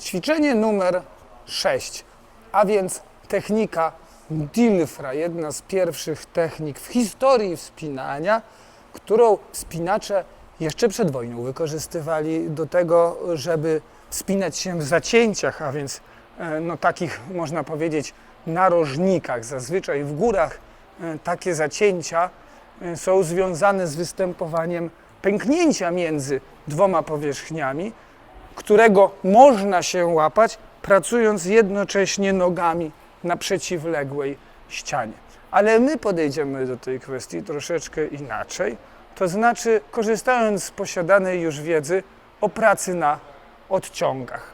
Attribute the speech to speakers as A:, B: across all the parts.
A: Ćwiczenie numer 6, a więc technika Dilfra, jedna z pierwszych technik w historii wspinania, którą wspinacze jeszcze przed wojną wykorzystywali do tego, żeby wspinać się w zacięciach, a więc e, no, takich można powiedzieć narożnikach. Zazwyczaj w górach e, takie zacięcia e, są związane z występowaniem pęknięcia między dwoma powierzchniami, którego można się łapać, pracując jednocześnie nogami na przeciwległej ścianie. Ale my podejdziemy do tej kwestii troszeczkę inaczej, to znaczy korzystając z posiadanej już wiedzy o pracy na odciągach.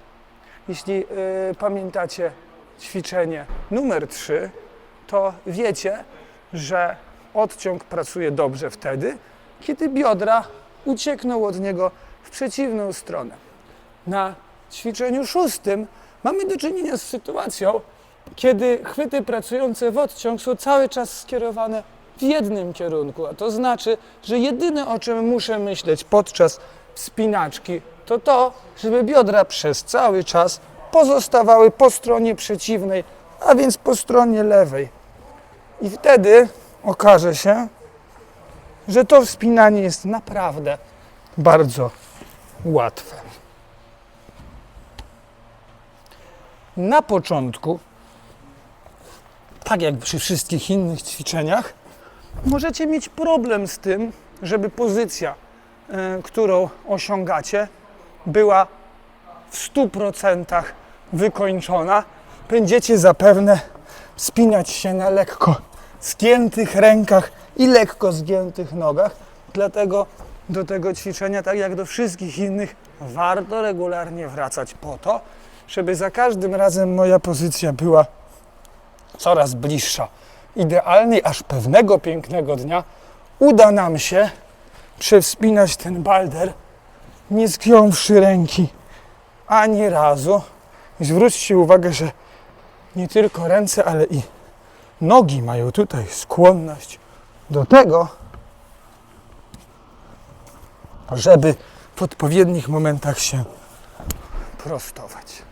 A: Jeśli y, pamiętacie ćwiczenie numer 3, to wiecie, że odciąg pracuje dobrze wtedy, kiedy biodra uciekną od niego w przeciwną stronę. Na ćwiczeniu szóstym mamy do czynienia z sytuacją, kiedy chwyty pracujące w odciąg są cały czas skierowane w jednym kierunku, a to znaczy, że jedyne o czym muszę myśleć podczas wspinaczki to to, żeby biodra przez cały czas pozostawały po stronie przeciwnej, a więc po stronie lewej. I wtedy okaże się, że to wspinanie jest naprawdę bardzo łatwe. Na początku, tak jak przy wszystkich innych ćwiczeniach, możecie mieć problem z tym, żeby pozycja, e, którą osiągacie, była w 100% wykończona. Będziecie zapewne wspinać się na lekko zgiętych rękach i lekko zgiętych nogach. Dlatego do tego ćwiczenia, tak jak do wszystkich innych, warto regularnie wracać po to, żeby za każdym razem moja pozycja była coraz bliższa. Idealnie, aż pewnego pięknego dnia uda nam się przewspinać ten balder, nie zgiąwszy ręki ani razu. Zwróćcie uwagę, że nie tylko ręce, ale i nogi mają tutaj skłonność do tego, żeby w odpowiednich momentach się prostować.